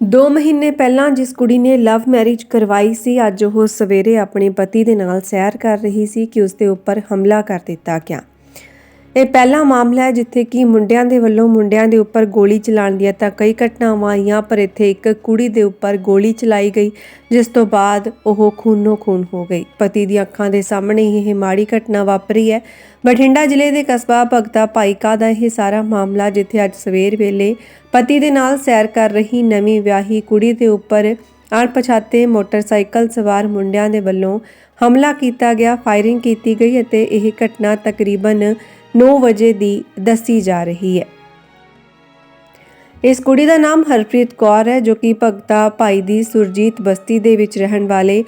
2 ਮਹੀਨੇ ਪਹਿਲਾਂ ਜਿਸ ਕੁੜੀ ਨੇ ਲਵ ਮੈਰਿਜ ਕਰਵਾਈ ਸੀ, ਅੱਜ ਉਹ ਸਵੇਰੇ ਆਪਣੇ ਪਤੀ ਦੇ ਨਾਲ ਸੈਰ ਕਰ ਰਹੀ ਸੀ ਕਿ ਉਸ ਦੇ ਉੱਪਰ ਹਮਲਾ ਕਰ ਦਿੱਤਾ ਗਿਆ। ਇਹ ਪਹਿਲਾ ਮਾਮਲਾ ਹੈ ਜਿੱਥੇ ਕਿ ਮੁੰਡਿਆਂ ਦੇ ਵੱਲੋਂ ਮੁੰਡਿਆਂ ਦੇ ਉੱਪਰ ਗੋਲੀ ਚਲਾਉਣ ਦੀਆਂ ਤਾਂ ਕਈ ਘਟਨਾਵਾਂ ਆਈਆਂ, ਪਰ ਇੱਥੇ ਇੱਕ ਕੁੜੀ ਦੇ ਉੱਪਰ ਗੋਲੀ ਚਲਾਈ ਗਈ, ਜਿਸ ਤੋਂ ਬਾਅਦ ਉਹ ਖੂਨੋ ਖੂਨ ਹੋ ਗਈ। ਪਤੀ ਦੀਆਂ ਅੱਖਾਂ ਦੇ ਸਾਹਮਣੇ ਹੀ ਇਹ ਮਾੜੀ ਘਟਨਾ ਵਾਪਰੀ ਹੈ। ਬਠਿੰਡਾ ਜ਼ਿਲ੍ਹੇ ਦੇ ਕਸਬਾ ਭਗਤਾ ਭਾਈਕਾ ਦਾ ਇਹ ਸਾਰਾ ਮਾਮਲਾ, ਜਿੱਥੇ ਅੱਜ ਸਵੇਰ ਵੇਲੇ ਪਤੀ ਦੇ ਨਾਲ ਸੈਰ ਕਰ ਰਹੀ ਨਵੀਂ ਵਿਆਹੀ ਕੁੜੀ ਦੇ ਉੱਪਰ ਅਣਪਛਾਤੇ ਮੋਟਰਸਾਈਕਲ ਸਵਾਰ ਮੁੰਡਿਆਂ ਦੇ ਵੱਲੋਂ ਹਮਲਾ ਕੀਤਾ ਗਿਆ, ਫਾਇਰਿੰਗ ਕੀਤੀ ਗਈ ਅਤੇ ਇਹ ਘਟਨਾ ਤਕਰੀਬਨ 9 ਵਜੇ ਦੀ ਦੱਸੀ ਜਾ ਰਹੀ ਹੈ। ਇਸ ਕੁੜੀ ਦਾ ਨਾਮ ਹਰਪ੍ਰੀਤ ਕੌਰ ਹੈ, ਜੋ ਕਿ ਭਗਤਾ ਭਾਈ ਦੀ ਸੁਰਜੀਤ ਬਸਤੀ ਦੇ ਵਿੱਚ ਰਹਿਣ ਵਾਲੇ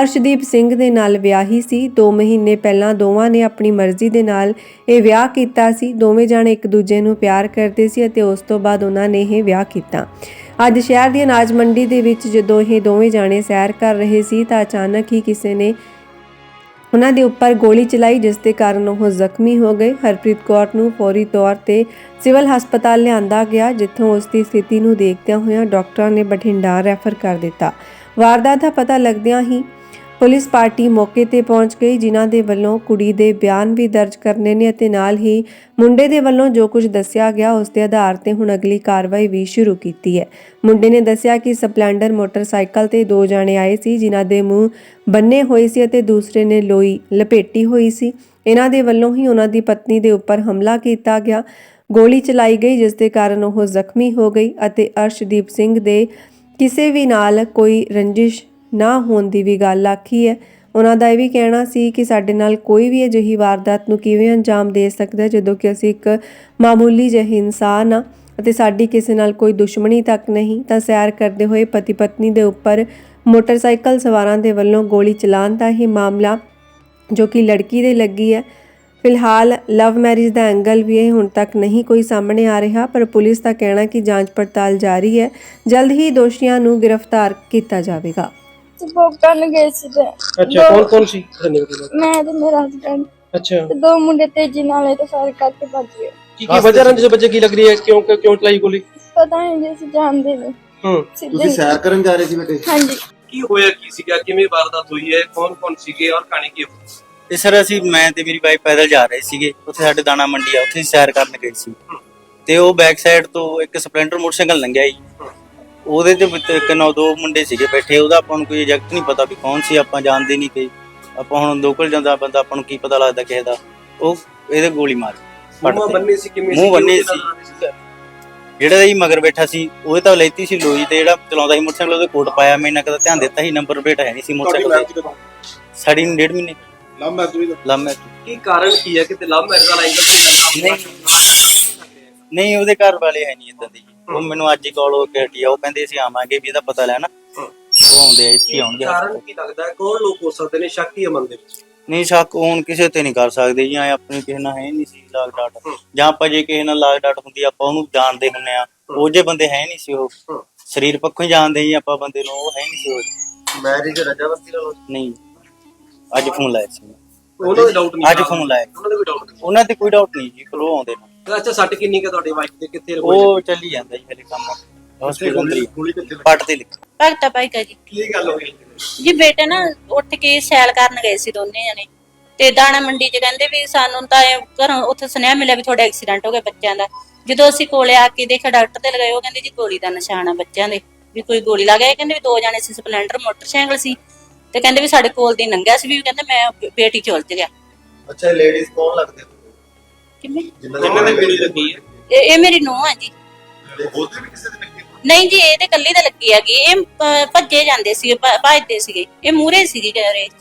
ਅਰਸ਼ਦੀਪ ਸਿੰਘ ਦੇ ਨਾਲ ਵਿਆਹੀ ਸੀ। 2 ਮਹੀਨੇ ਪਹਿਲਾਂ ਦੋਵਾਂ ਨੇ ਆਪਣੀ ਮਰਜ਼ੀ ਦੇ ਨਾਲ ਇਹ ਵਿਆਹ ਕੀਤਾ ਸੀ। ਦੋਵੇਂ ਜਾਣੇ ਇੱਕ ਦੂਜੇ ਨੂੰ ਪਿਆਰ ਕਰਦੇ ਸੀ ਅਤੇ ਉਸ ਤੋਂ ਬਾਅਦ ਉਹਨਾਂ ਨੇ ਇਹ ਵਿਆਹ ਕੀਤਾ। ਅੱਜ ਸ਼ਹਿਰ ਦੀ ਅਨਾਜ ਮੰਡੀ ਦੇ ਵਿੱਚ ਜਦੋਂ ਇਹ ਦੋਵੇਂ ਜਾਣੇ ਸੈਰ ਕਰ ਰਹੇ ਸੀ ਤਾਂ ਅਚਾਨਕ ਹੀ ਕਿਸੇ ਨੇ ਉਹਨਾਂ ਦੇ ਉੱਪਰ ਗੋਲੀ ਚਲਾਈ, ਜਿਸ ਦੇ ਕਾਰਨ ਉਹ ਜ਼ਖਮੀ ਹੋ ਗਏ। ਹਰਪ੍ਰੀਤ ਕੌਰ ਨੂੰ ਫੌਰੀ ਤੌਰ ਤੇ ਸਿਵਲ ਹਸਪਤਾਲ ਲਿਆਂਦਾ ਗਿਆ, ਜਿੱਥੋਂ ਉਸ ਦੀ ਸਥਿਤੀ ਨੂੰ ਦੇਖਦਿਆਂ ਹੋਇਆਂ ਡਾਕਟਰਾਂ ਨੇ ਬਠਿੰਡਾ ਰੈਫਰ ਕਰ ਦਿੱਤਾ। ਵਾਰਦਾਤ ਦਾ ਪਤਾ ਲੱਗਦਿਆਂ ਹੀ ਪੁਲਿਸ ਪਾਰਟੀ ਮੌਕੇ ਤੇ ਪਹੁੰਚ ਗਈ, ਜਿਨ੍ਹਾਂ ਦੇ ਵੱਲੋਂ ਕੁੜੀ ਦੇ ਬਿਆਨ ਵੀ ਦਰਜ ਕਰਨੇ ਨੇ ਅਤੇ ਨਾਲ ਹੀ ਮੁੰਡੇ ਦੇ ਵੱਲੋਂ ਜੋ ਕੁਝ ਦੱਸਿਆ ਗਿਆ, ਉਸ ਦੇ ਆਧਾਰ ਤੇ ਹੁਣ ਅਗਲੀ ਕਾਰਵਾਈ ਵੀ ਸ਼ੁਰੂ ਕੀਤੀ ਹੈ। ਮੁੰਡੇ ਨੇ ਦੱਸਿਆ ਕਿ ਸਪਲੈਂਡਰ ਮੋਟਰਸਾਈਕਲ ਤੇ ਦੋ ਜਾਣੇ ਆਏ ਸੀ, ਜਿਨ੍ਹਾਂ ਦੇ ਮੂੰਹ ਬੰਨੇ ਹੋਏ ਸੀ ਅਤੇ ਦੂਸਰੇ ਨੇ ਲੋਈ ਲਪੇਟੀ ਹੋਈ ਸੀ। ਇਹਨਾਂ ਦੇ ਵੱਲੋਂ ਹੀ ਉਹਨਾਂ ਦੀ ਪਤਨੀ ਦੇ ਉੱਪਰ ਹਮਲਾ ਕੀਤਾ ਗਿਆ। ਗੋਲੀ ਚਲਾਈ ਗਈ, ਜਿਸ ਦੇ ਕਾਰਨ ਉਹ ਜ਼ਖਮੀ ਹੋ ਗਈ ਅਤੇ ਅਰਸ਼ਦੀਪ ਸਿੰਘ ਦੇ ਕਿਸੇ ਵੀ ਨਾਲ ਕੋਈ ਰੰਜਿਸ਼ ਨਾ ਹੋਣ ਦੀ ਵੀ ਗੱਲ ਆਖੀ ਹੈ। ਉਹਨਾਂ ਦਾ ਇਹ ਵੀ ਕਹਿਣਾ ਸੀ ਕਿ ਸਾਡੇ ਨਾਲ ਕੋਈ ਵੀ ਅਜਿਹੀ ਵਾਰਦਾਤ ਨੂੰ ਕਿਵੇਂ ਅੰਜਾਮ ਦੇ ਸਕਦਾ ਜਦੋਂ ਕਿ ਅਸੀਂ ਇੱਕ ਮਾਮੂਲੀ ਜਿਹੇ ਇਨਸਾਨ ਆ ਅਤੇ ਸਾਡੀ ਕਿਸੇ ਨਾਲ ਕੋਈ ਦੁਸ਼ਮਣੀ ਤੱਕ ਨਹੀਂ, ਤਾਂ ਸੈਰ ਕਰਦੇ ਹੋਏ ਪਤੀ ਪਤਨੀ ਦੇ ਉੱਪਰ ਮੋਟਰਸਾਈਕਲ ਸਵਾਰਾਂ ਦੇ ਵੱਲੋਂ ਗੋਲੀ ਚਲਾਉਣ ਦਾ ਹੀ ਮਾਮਲਾ ਜੋ ਕਿ ਲੜਕੀ ਦੇ ਲੱਗੀ ਹੈ। ਫਿਲਹਾਲ ਲਵ ਮੈਰਿਜ ਦਾ ਐਂਗਲ ਵੀ ਇਹ ਹੁਣ ਤੱਕ ਨਹੀਂ ਕੋਈ ਸਾਹਮਣੇ ਆ ਰਿਹਾ, ਪਰ ਪੁਲਿਸ ਦਾ ਕਹਿਣਾ ਕਿ ਜਾਂਚ ਪੜਤਾਲ ਜਾਰੀ ਹੈ। ਜਲਦ ਹੀ ਦੋਸ਼ੀਆਂ ਨੂੰ ਗ੍ਰਿਫਤਾਰ ਕੀਤਾ ਜਾਵੇਗਾ। ਕਰਨ ਗਏ ਸੀ ਤੇ ਅੱਛਾ ਕੌਣ ਕੌਣ ਸੀ? ਮੈਂ ਤੇ ਮੇਰਾ ਹਸਬੰਡ ਅੱਛਾ। ਤੇ ਦੋ ਮੁੰਡੇ ਤੇਜ਼ੀ ਨਾਲ ਇਹ ਤੇ ਫਾਇਰ ਕਰਕੇ ਭੱਜ ਗਏ। ਕੀ ਕੀ ਵਜ੍ਹਾ ਰੰਜ ਬੱਚੇ ਕੀ ਲੱਗ ਰਹੀ ਹੈ? ਕਿਉਂ ਕਿਉਂ ਚਲਾਈ ਗੋਲੀ? ਪਤਾ ਨਹੀਂ ਜੇ ਅਸੀਂ ਜਾਣਦੇ ਨਹੀਂ। ਹੂੰ। ਸਿੱਧੇ ਤੁਸੀਂ ਸੈਰ ਕਰਨ ਜਾ ਰਹੇ ਸੀ ਬੇਟੇ? ਹਾਂਜੀ। ਕੀ ਹੋਇਆ ਕੀ ਸੀਗਾ? ਕਿਵੇਂ ਵਾਰਦਾਤ ਹੋਈ ਹੈ? ਕੌਣ ਕੌਣ ਸੀਗੇ ਔਰ ਕਹਾਣੀ ਕੀ ਹੋਈ ਤੇ ਸਰ ਅਸੀਂ ਮੈਂ ਤੇ ਮੇਰੀ ਵਾਈਫ ਪੈਦਲ ਜਾ ਰਹੇ ਸੀਗੇ। ਉੱਥੇ ਸਾਡੇ ਦਾਣਾ ਮੰਡੀ ਆ ਉੱਥੇ ਅਸੀਂ ਸੈਰ ਕਰਨ ਗਏ ਸੀ। ਤੇ ਉਹ ਬੈਕ ਸਾਈਡ ਤੋਂ ਇੱਕ ਸਪਲੈਂਡਰ ਮੋਟਰਸਾਈਕਲ ਲੰਘਿਆ ਜੀ। ਉਹਦੇ ਤੇ ਵਿੱਚ ਇੱਕ ਨੌ ਦੋ ਮੁੰਡੇ ਸੀਗੇ ਬੈਠੇ ਉਹਦਾ ਆਪਾਂ ਨੂੰ ਕੋਈ ਐਗਜ਼ੈਕਟ ਨਹੀਂ ਪਤਾ ਵੀ ਕੌਣ ਸੀ ਆਪਾਂ ਜਾਣਦੇ ਨਹੀਂ ਕਿ ਆਪਾਂ ਹੁਣ ਲੋਕਲ ਜਾਂਦਾ ਬੰਦਾ ਆਪਾਂ ਨੂੰ ਕੀ ਪਤਾ ਲੱਗਦਾ ਕਿਸੇ ਦਾ। ਉਹ ਇਹਦੇ ਗੋਲੀ ਮਾਰੀ। ਮੂੰਹ। ਬੰਨੇ ਸੀ ਕਿਵੇਂ ਮੂੰਹ ਬੰਨੇ ਉਹਦੇ ਸੀ। ਨਾਲ ਜਿਹੜਾ ਜੀ ਮਗਰ ਬੈਠਾ ਸੀ ਉਹ ਤਾਂ ਲੈਤੀ ਸੀ ਲੋਈ ਤੇ ਜਿਹੜਾ ਚਲਾਉਂਦਾ ਸੀ ਮੋਟਰਸਾਈਕਲ ਉਹਦੇ ਕੋਟ ਪਾਇਆ ਮੈਂ ਨਾ ਕਦਾ ਧਿਆਨ ਦਿੱਤਾ ਸੀ ਨੰਬਰ ਪਲੇਟ ਹੈ ਨਹੀਂ ਸੀ ਮੋਟਰਸਾਈਕਲ ਤੇ ਕਦੋਂ? ਸਾਡੀ ਨੂੰ ਡੇਢ ਮਹੀਨੇ। ਮੈਰਿਜ ਵੀ ਲੰਮੇ ਕੀ ਕਾਰਨ ਕੀ ਹੈ? ਕਿ ਤੇ ਲਵ ਮੈਰਿਜ ਦਾ ਐਂਗਲ ਨਹੀਂ। ਉਹਦੇ ਘਰ ਵਾਲੇ ਹੈ ਨਹੀਂ ਇਦਾਂ ਦੇ ਜੀ। ਉਹ ਮੈਨੂੰ ਅੱਜ ਹੀ ਕਾਲ ਹੋ ਕੇ ਹਟੀ ਆ ਉਹ ਕਹਿੰਦੇ ਅਸੀਂ ਆਵਾਂਗੇ ਵੀ ਇਹਦਾ ਪਤਾ ਲੈਣਾ। ਉਹ ਆਉਂਦੇ ਆ ਇੱਥੇ ਆਉਣਗੇ। ਕਾਰਨ ਕੀ ਲੱਗਦਾ ਹੈ? ਕੌਣ ਲੋਕ ਹੋ ਸਕਦੇ ਨੇ ਸ਼ੱਕੀ ਅਮਨ ਦੇ ਵਿੱਚ? ਨਹੀਂ ਸ਼ੱਕ ਹੁਣ ਕਿਸੇ ਤੇ ਨਹੀਂ ਕਰ ਸਕਦੇ ਜੀ ਐਂ ਆਪਣੀ ਕਿਸੇ ਨਾਲ ਹੈ ਨਹੀਂ ਸੀ ਲਾਗ ਡਾਟ। ਜਾਂ ਆਪਾਂ ਜੇ ਕਿਸੇ ਨਾਲ ਲਾਗ ਡਾਟ ਹੁੰਦੀ ਆਪਾਂ ਉਹਨੂੰ ਜਾਣਦੇ ਹੁੰਨੇ ਆ। ਉਹ ਜੇ ਬੰਦੇ ਹੈ ਨਹੀਂ ਸੀ ਉਹ। ਸਰੀਰ ਪੱਖੋਂ ਹੀ ਜਾਣਦੇ ਜੀ ਆਪਾਂ ਬੰਦੇ ਨੂੰ ਉਹ ਹੈ ਨਹੀਂ ਸੀ ਉਹ। ਮੈਰਿਜ ਰਜਾਵਸਤੀ ਨਾਲ ਹੋਈ? ਨਹੀਂ। ਅੱਜ ਫੋਨ ਲਾਇਆ ਸੀ। ਉਹਨਾਂ ਦੇ ਡਾਊਟ ਨਹੀਂ ਅੱਜ ਫੋਨ ਲਾਇਆ। ਉਹਨਾਂ ਦੇ ਕੋਈ ਡਾਊਟ ਉਹਨਾਂ ਤੇ ਕੋਈ ਡਾਊਟ ਨਹੀਂ ਜੀ ਕੋਲ ਆਉਂਦੇ ਨੇ। ਨਹੀਂ ਅੱਛਾ ਸੱਟ ਕਿੰਨੀ ਕਿ ਤੁਹਾਡੀ ਵਾਈਫ ਦੇ? ਕਿੱਥੇ ਉਹ ਚੱਲੀ ਜਾਂਦਾ ਜੀ ਹਲੇ ਕੰਮ। ਹਸਪੀਟਲ ਤੇ ਗੋਲੀ? ਕਿੱਥੇ ਲੱਗੀ? ਪੱਟ ਤੇ ਲਿਖ ਭਗਤਾ ਭਾਈ ਕਾ ਜੀ। ਕੀ ਗੱਲ ਹੋਈ ਜੀ ਬੇਟੇ ਨਾ ਉੱਠ ਕੇ ਸੈਲ ਕਰਨ ਗਏ ਸੀ ਦੋਨੇ ਜਣੇ। ਤੇ ਦਾਣਾ ਮੰਡੀ 'ਚ ਕਹਿੰਦੇ ਵੀ ਸਾਨੂੰ ਤਾਂ ਇਹ ਘਰੋਂ ਉੱਥੇ ਸੁਨੇਹਾ ਮਿਲਿਆ ਵੀ ਤੁਹਾਡਾ ਐਕਸੀਡੈਂਟ ਹੋ ਗਿਆ ਬੱਚਿਆਂ ਦਾ। ਜਦੋਂ ਅਸੀਂ ਕੋਲੇ ਆ ਕੇ ਦੇਖਿਆ ਡਾਕਟਰ ਤੇ ਲਗਾਏ ਉਹ ਕਹਿੰਦੇ ਜੀ ਗੋਲੀ ਦਾ ਨਿਸ਼ਾਨ ਆ ਬੱਚਿਆਂ ਦੇ। ਵੀ ਕੋਈ ਗੋਲੀ ਲੱਗ ਗਈ ਕਹਿੰਦੇ ਵੀ ਦੋ ਜਣੇ ਸੀ ਸਪਲੈਂਡਰ ਮੋਟਰਸਾਈਕਲ ਸੀ। ਤੇ ਕਹਿੰਦੇ ਵੀ ਸਾਡੇ ਕੋਲ ਦੀ ਲੰਘਿਆ ਸੀ ਵੀ ਕਹਿੰਦੇ ਮੈਂ ਬੇਟੀ ਚ ਉਲਝ ਗਿਆ। ਅੱਛਾ ਲੇਡੀਜ਼ ਕੌਣ ਲੱਗਦੇ? ਕਿਵੇਂ ਜਿਨ੍ਹਾਂ ਜਿਨ੍ਹਾਂ ਦੇ ਗੋਲੀ ਲੱਗੀ ਹੈ ਇਹ ਇਹ ਮੇਰੀ ਨੂੰਹ ਆ ਜੀ। ਉਹਦੇ ਵੀ ਕਿਸੇ ਦੇ ਲੱਗੀ ਨਹੀਂ ਜੀ ਇਹ ਤੇ ਕੱਲੀ ਤਾਂ ਲੱਗੀ ਹੈਗੀ। ਇਹ ਭੱਜੇ ਜਾਂਦੇ ਸੀਗੇ ਭ- ਭੱਜਦੇ ਸੀਗੇ। ਇਹ ਮੂਰੇ ਸੀਗੀ 'ਚ।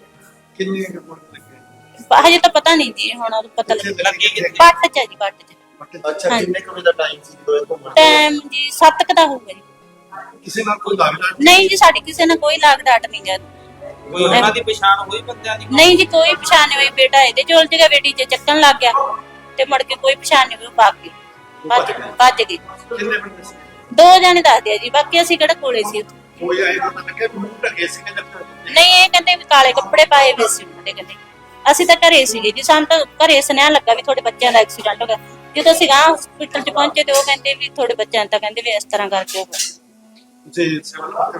ਕਿੰਨੀ ਕੁ ਗੋਲੀ ਲੱਗੀ ਹਜੇ ਤਾਂ ਪਤਾ ਨਹੀਂ ਜੀ ਹੁਣ ਉਹ ਪਤਾ ਕਿੱਥੇ ਲੱਗ ਲੱਗੀ ਕਿੱਥੇ? ਪੱਟ ਚ ਆ ਜੀ ਪੱਟ ਚ। ਅੱਛਾ ਹਾਂਜੀ। ਕਿੰਨੇ ਕੁ ਵਜੇ ਦਾ ਟਾਈਮ ਸੀ ਜਦੋਂ ਇਹ ਘੁੰਮਣ ਗਏ? ਟਾਈਮ ਜੀ 7 ਕ ਦਾ ਹੋਊਗਾ ਜੀ। ਕਿਸੇ ਨਾਲ ਕੋਈ ਲੱਗਦਾ ਨਹੀਂ? ਜੀ ਸਾਡੀ ਕਿਸੇ ਨਾਲ ਕੋਈ ਲਾਗ ਡਾਟ ਨਹੀਂ ਗਾ। ਕੋਈ ਉਹਨਾਂ ਦੀ ਪਛਾਣ ਹੋਈ ਬੰਦਿਆਂ ਦੀ? ਨਹੀਂ ਜੀ ਕੋਈ ਪਛਾਣ ਨਹੀਂ ਹੋਈ ਬੇਟਾ ਇਹਦੇ ਚੋਲ ਜਗਾ ਬੇਟੀ ਚ ਚੱਕਣ ਲੱਗ ਗਿਆ। ਤੇ ਮੁੜ ਕੇ ਕੋਈ ਪਛਾਣ ਨਹੀਂ ਉਹ ਭੱਜ ਗਈ। ਭੱਜ ਭੱਜ ਗਈ। ਕਿੰਨੇ ਬੰਦੇ ਸੀ? ਦੋ ਜਣੇ ਦੱਸਦੇ ਆ ਜੀ ਬਾਕੀ ਅਸੀਂ ਕਿਹੜਾ ਕੋਲੇ ਸੀ ਉੱਥੇ। ਕੋਈ ਆਏ ਤਾਂ ਲੱਗੇ ਮੂੰਹ ਢਕੇ ਸੀ ਕਹਿੰਦੇ ਨਹੀਂ ਇਹ ਕਹਿੰਦੇ ਵੀ ਕਾਲੇ ਕੱਪੜੇ ਪਾਏ ਹੋਏ ਸੀ ਮੁੰਡੇ ਕਹਿੰਦੇ। ਅਸੀਂ ਤਾਂ ਘਰੇ ਸੀਗੇ ਜੀ ਸਾਨੂੰ ਤਾਂ ਘਰੇ ਸੁਨੇਹਾ ਲੱਗਾ ਵੀ ਤੁਹਾਡੇ ਬੱਚਿਆਂ ਦਾ ਐਕਸੀਡੈਂਟ ਹੋ ਗਿਆ। ਜਦੋਂ ਅਸੀਂ ਗਾਂ ਹਸਪੀਟਲ ਚ ਪਹੁੰਚੇ ਤੇ ਉਹ ਕਹਿੰਦੇ ਵੀ ਤੁਹਾਡੇ ਬੱਚਿਆਂ ਦਾ ਕਹਿੰਦੇ ਵੀ ਇਸ ਤਰ੍ਹਾਂ ਕਰਕੇ ਹੋ ਗਿਆ। ਤੁਸੀਂ ਨਾ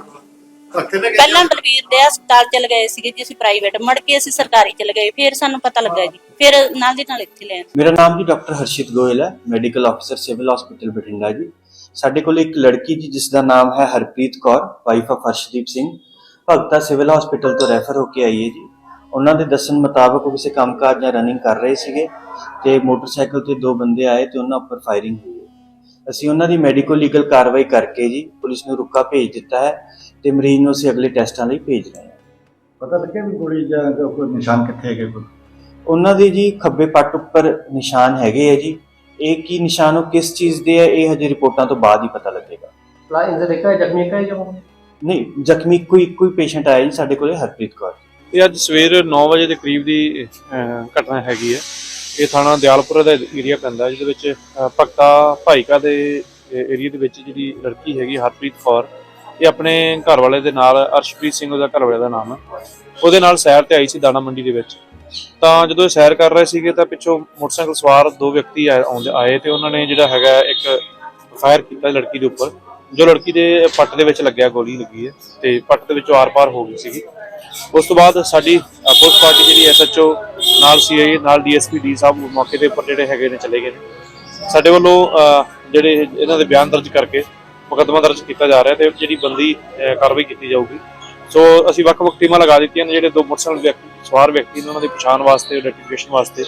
ਪਹਿਲਾਂ ਬਲਵੀਰ ਦੇ ਹਸਪਤਾਲ ਚਲ ਗਏ ਸੀਗੇ ਜੀ ਅਸੀਂ ਪ੍ਰਾਈਵੇਟ ਮੜ ਕੇ ਅਸੀਂ ਸਰਕਾਰੀ ਚਲ ਗਏ ਫਿਰ ਸਾਨੂੰ ਪਤਾ ਲੱਗਾ ਜੀ ਫਿਰ ਨਾਲ ਦੀ ਨਾਲ ਇੱਥੇ ਲੈਣ ਮੇਰਾ ਨਾਮ ਜੀ ਡਾਕਟਰ ਹਰਸ਼ਿਤ ਗੋਇਲ ਹੈ ਮੈਡੀਕਲ ਅਫਸਰ ਸਿਵਲ ਹਸਪੀਟਲ ਬਠਿੰਡਾ ਜੀ। ਸਾਡੇ ਕੋਲ ਇੱਕ ਲੜਕੀ ਜੀ ਜਿਸ ਦਾ ਨਾਮ ਹੈ Harpreet Kaur wife of Harshdeep Singh. Bhagta civil hospital ਤੋਂ ਰੈਫਰ ਹੋ ਕੇ ਆਈ ਹੈ ਜੀ। ਉਹਨਾਂ ਦੇ ਦੱਸਣ ਮੁਤਾਬਕ ਉਹ ਕਿਸੇ ਕੰਮਕਾਜ ਜਾਂ ਰਨਿੰਗ ਕਰ ਰਹੇ ਸੀਗੇ ਤੇ ਮੋਟਰਸਾਈਕਲ ਤੇ ਦੋ ਬੰਦੇ ਆਏ ਤੇ ਉਹਨਾਂ ਉੱਪਰ ਫਾਇਰਿੰਗ ਹੋਈ ਅਸੀਂ ਉਹਨਾਂ ਦੀ ਮੈਡੀਕੋ ਲੀਗਲ ਕਾਰਵਾਈ ਕਰਕੇ ਜੀ ਪੁਲਿਸ ਨੂੰ ਰੁਕਾ ਭੇਜ ਦਿੱਤਾ ਹੈ ਤੇ ਮਰੀਜ਼ ਨੂੰ ਅਸੀਂ ਅਗਲੇ ਟੈਸਟਾਂ ਲਈ ਭੇਜ ਰਹੇ ਹਾਂ। ਪਤਾ ਲੱਗਿਆ ਵੀ ਗੋਲੀ ਜਾਂ ਕੋਈ ਨਿਸ਼ਾਨ ਕਿੱਥੇ ਹੈਗੇ ਕੋਈ? ਉਹਨਾਂ ਦੇ ਜੀ ਖੱਬੇ ਪੱਟ ਉੱਪਰ ਨਿਸ਼ਾਨ ਹੈਗੇ ਆ ਜੀ। ਇਹ ਕੀ ਨਿਸ਼ਾਨ ਉਹ ਕਿਸ ਚੀਜ਼ ਦੇ ਹੈ ਇਹ ਹਜੇ ਰਿਪੋਰਟਾਂ ਤੋਂ ਬਾਅਦ ਹੀ ਪਤਾ ਲੱਗੇਗਾ। ਲਾ ਇੰਜਰ ਇੱਕ ਹੈ ਜ਼ਖਮੀ ਇੱਕ ਹੈ ਜੋ ਨਹੀਂ ਜ਼ਖਮੀ ਕੋਈ ਕੋਈ ਪੇਸ਼ੈਂਟ ਆਇਆ ਜੀ ਸਾਡੇ ਕੋਲੇ ਹਰਪ੍ਰੀਤ ਕੌਰ ਇਹ ਅੱਜ ਸਵੇਰ 9 ਵਜੇ ਦੇ ਕਰੀਬ ਦੀ ਅਹ, ਘਟਨਾ ਹੈਗੀ ਹੈ ਇਹ ਥਾਣਾ ਦਿਆਲਪੁਰ ਦਾ ਏਰੀਆ ਪੈਂਦਾ ਜਿਹਦੇ ਵਿੱਚ ਭਗਤਾ ਭਾਈਕਾ ਦੇ ਏਰੀਆ ਦੇ ਵਿੱਚ ਜਿਹੜੀ ਲੜਕੀ ਹੈਗੀ ਹਰਪ੍ਰੀਤ ਕੌਰ, ਇਹ ਆਪਣੇ ਘਰ ਵਾਲੇ ਦੇ ਨਾਲ ਅਰਸ਼ਪ੍ਰੀਤ ਸਿੰਘ ਉਹਦਾ ਘਰ ਵਾਲੇ ਦਾ ਨਾਮ ਹੈ। ਉਹਦੇ ਨਾਲ ਸੈਰ ਤੇ ਆਈ ਸੀ ਦਾਣਾ ਮੰਡੀ ਦੇ ਵਿੱਚ। ਤਾਂ ਜਦੋਂ ਇਹ ਸੈਰ ਕਰ ਰਹੇ ਸੀਗੇ, ਤਾਂ ਪਿੱਛੋਂ ਮੋਟਰਸਾਈਕਲ ਸਵਾਰ ਦੋ ਵਿਅਕਤੀ ਆਉਂਦੇ- ਆਏ ਤੇ ਉਹਨਾਂ ਨੇ ਜਿਹੜਾ ਹੈਗਾ ਇੱਕ ਫਾਇਰ ਕੀਤਾ ਲੜਕੀ ਦੇ ਉੱਪਰ, ਜੋ ਲੜਕੀ ਦੇ ਪੱਟ ਦੇ ਵਿੱਚ ਲੱਗਿਆ, ਗੋਲੀ ਲੱਗੀ ਹੈ ਤੇ ਪੱਟ ਦੇ ਵਿੱਚੋਂ ਆਰ-ਪਾਰ ਹੋ ਗਈ ਸੀਗੀ। ਉਸ ਤੋਂ ਬਾਅਦ ਸਾਡੀ ਪੁਲਿਸ ਪਾਰਟੀ ਜਿਹੜੀ ਐਸਐਚਓ ਨਾਲ ਸੀਆਈ ਨਾਲ ਡੀਐਸਪੀ ਡੀ ਸਾਹਿਬ ਮੌਕੇ ਦੇ ਉੱਪਰ ਜਿਹੜੇ ਹੈਗੇ ਨੇ ਚਲੇ ਗਏ ਨੇ। ਸਾਡੇ ਵੱਲੋਂ ਜਿਹੜੇ ਇਹਨਾਂ ਦੇ ਬਿਆਨ ਦਰਜ ਕਰਕੇ ਮੁਕੱਦਮਾ ਦਰਜ ਕੀਤਾ ਜਾ ਰਿਹਾ ਤੇ ਜਿਹੜੀ ਬੰਦੀ ਕਾਰਵਾਈ ਕੀਤੀ ਜਾਊਗੀ। ਸੋ ਅਸੀਂ ਵੱਖ-ਵੱਖ ਟੀਮਾਂ ਲਗਾ ਦਿੱਤੀਆਂ ਨੇ, ਜਿਹੜੇ ਦੋ ਮੋਟਰਸਾਈਕਲ ਵਿਅਕਤੀ, ਸਵਾਰ ਵਿਅਕਤੀ ਨੇ, ਉਹਨਾਂ ਦੀ ਪਛਾਣ ਵਾਸਤੇ ਆਈਡੈਂਟੀਫਿਕੇਸ਼ਨ ਵਾਸਤੇ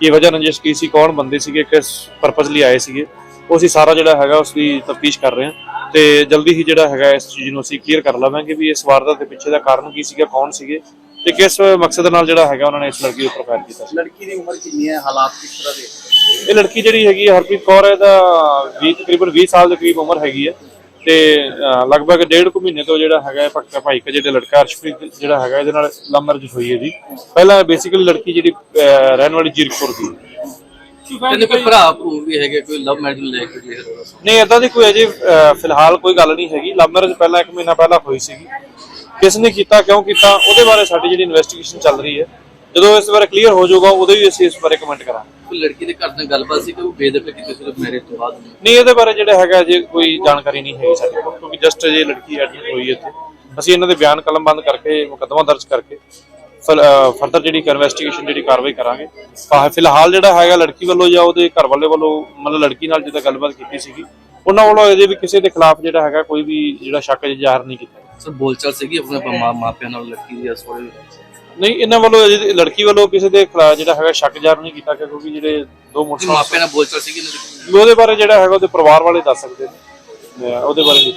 ਕੀ ਵਜ੍ਹਾ ਰੰਜਿਸ਼, ਕੀ ਸੀ, ਕੌਣ ਬੰਦੇ ਸੀਗੇ, ਕਿਸ ਪਰਪਸ ਲਈ ਆਏ ਸੀਗੇ, ਉਹ ਅਸੀਂ ਸਾਰਾ ਜਿਹੜਾ ਹੈਗਾ ਉਸ ਦੀ ਤਫਤੀਸ਼ ਕਰ ਰਹੇ ਹਾਂ ਤੇ ਜਲਦੀ ਹੀ ਜਿਹੜਾ ਹੈਗਾ ਇਸ ਚੀਜ਼ ਨੂੰ ਅਸੀਂ ਕਲੀਅਰ ਕਰ ਲਵਾਂਗੇ ਵੀ ਇਸ ਵਾਰਦਾਤ ਦੇ ਪਿੱਛੇ ਦਾ ਕਾਰਨ ਕੀ ਸੀਗਾ, ਕੌਣ ਸੀਗੇ ਤੇ ਕਿਸ ਮਕਸਦ ਨਾਲ ਜਿਹੜਾ ਹੈਗਾ ਉਹਨਾਂ ਨੇ ਇਸ ਲੜਕੀ ਉੱਪਰ ਫਾਇਰ ਕੀਤਾ? ਸੀ ਲੜਕੀ ਦੀ ਉਮਰ ਕਿੰਨੀ ਹੈ ਹਾਲਾਤ ਕਿਸ ਤਰ੍ਹਾਂ ਦੇ? ਇਹ ਲੜਕੀ ਜਿਹੜੀ ਹੈਗੀ ਹੈ ਹਰਪ੍ਰੀਤ ਕੌਰ ਹੈ ਦਾ 20 ਤਕਰੀਬਨ 20 ਸਾਲ ਦੇ ਕਰੀਬ ਉਮਰ ਹੈਗੀ ਹੈ ਤੇ ਲਗਭਗ ਡੇਢ ਕੁ ਮਹੀਨੇ ਤੋਂ ਜਿਹੜਾ ਹੈਗਾ ਭਗਤਾ ਭਾਈ ਕਾ ਜਿਹੜਾ ਲੜਕਾ ਅਰਸ਼ਪ੍ਰੀਤ ਜਿਹੜਾ ਹੈਗਾ ਇਹਦੇ ਨਾਲ ਲਵ ਮੈਰਿਜ ਹੋਈ ਹੈ ਜੀ। ਪਹਿਲਾਂ ਬੇਸਿਕਲੀ ਲੜਕੀ ਜਿਹੜੀ ਰਹਿਣ ਵਾਲੀ ਜੀਰਕਪੁਰ ਦੀ। ਕੋਈ ਭਰਾ ਭੂ ਵੀ ਹੈਗੇ ਕੋਈ ਲਵ ਮੈਰਿਜ ਨੂੰ ਲੈ ਕੇ ਦੇਖ ਰਿਹਾ ਨਹੀਂ ਏਦਾਂ ਦੀ ਕੋਈ ਅਜੇ ਫਿਲਹਾਲ ਕੋਈ ਗੱਲ ਨਹੀਂ ਹੈਗੀ। ਲਵ ਮੈਰਿਜ ਪਹਿਲਾਂ 1 ਮਹੀਨਾ ਪਹਿਲਾਂ ਹੋਈ ਸੀਗੀ। ਕਿਸ ਨੇ ਕੀਤਾ ਕਿਉਂ ਕੀਤਾ ਉਹਦੇ ਬਾਰੇ ਸਾਡੀ ਜਿਹੜੀ ਇਨਵੈਸਟੀਗੇਸ਼ਨ ਚੱਲ ਰਹੀ ਹੈ। ਜਦੋਂ ਇਸ ਬਾਰੇ ਕਲੀਅਰ ਹੋ ਜਾਊਗਾ ਉਦੋਂ ਹੀ ਅਸੀਂ ਇਸ ਬਾਰੇ ਕਮੈਂਟ ਕਰਾਂਗੇ। ਕੋਈ ਲੜਕੀ ਦੇ ਘਰ ਨਾਲ ਗੱਲਬਾਤ ਸੀ ਕਿ ਉਹ ਬੇਦਖਲ ਕੀਤੀ ਸਿਰਫ ਮੈਰਿਜ ਤੋਂ ਬਾਅਦ ਨਹੀਂ? ਇਹਦੇ ਬਾਰੇ ਜਿਹੜਾ ਹੈਗਾ ਜੇ ਕੋਈ ਜਾਣਕਾਰੀ ਨਹੀਂ ਹੈਗੀ ਸਾਡੇ ਕੋਲ ਕਿਉਂਕਿ ਜਸਟ ਜੇ ਲੜਕੀ ਐਡਮਿਟ ਹੋਈ ਹੈ ਇੱਥੇ। ਅਸੀਂ ਇਹਨਾਂ ਦੇ ਬਿਆਨ ਕਲਮਬੰਦ ਕਰਕੇ ਮੁਕੱਦਮਾ ਦਰਜ ਕਰਕੇ ਫਰਦਰ ਜਿਹੜੀ ਇਨਵੈਸਟੀਗੇਸ਼ਨ ਜਿਹੜੀ ਕਾਰਵਾਈ ਕਰਾਂਗੇ। ਫਿਲਹਾਲ ਜਿਹੜਾ ਹੈਗਾ ਲੜਕੀ ਵੱਲੋਂ ਜਾਂ ਉਹਦੇ ਘਰ ਵਾਲੇ ਵੱਲੋਂ ਮਤਲਬ ਲੜਕੀ ਨਾਲ ਜਿੱਦਾਂ ਗੱਲਬਾਤ ਕੀਤੀ ਸੀਗੀ ਉਹਨਾਂ ਵੱਲੋਂ ਅਜੇ ਵੀ ਕਿਸੇ ਦੇ ਖਿਲਾਫ ਜਿਹੜਾ ਹੈਗਾ ਕੋਈ ਵੀ ਜਿਹੜਾ ਸ਼ੱਕ ਜ਼ਾਹਰ ਨਹੀਂ ਕੀਤਾ। ਸਰ ਬੋਲਚਾਲ ਸੀਗੀ ਆਪਣੇ ਮਾਂ ਮਾਪਿਆਂ ਨਾਲ ਲੜਕੀ ਦੀ ਇਸ ਵੇਲੇ ਨਹੀਂ ਇਹਨਾਂ ਵੱਲੋਂ ਅਜੇ ਲੜਕੀ ਵੱਲੋਂ ਕਿਸੇ ਦੇ ਖਿਲਾਫ ਜਿਹੜਾ ਹੈਗਾ ਸ਼ੱਕ ਜ਼ਾਹਰ ਨਹੀਂ ਕੀਤਾ ਗਿਆ ਕਿਉਂਕਿ ਜਿਹੜੇ ਦੋ ਮੋਟਰਸਾਈਕਲ ਮਾਪਿਆਂ ਨਾਲ ਬੋਲਚਾਲ ਸੀਗੀ ਇਹਨਾਂ ਦੀ? ਉਹਦੇ ਬਾਰੇ ਜਿਹੜਾ ਹੈਗਾ ਉਹਦੇ ਪਰਿਵਾਰ ਵਾਲੇ ਦੱਸ ਸਕਦੇ ਨੇ। ਉਹਦੇ ਬਾਰੇ ਨਹੀਂ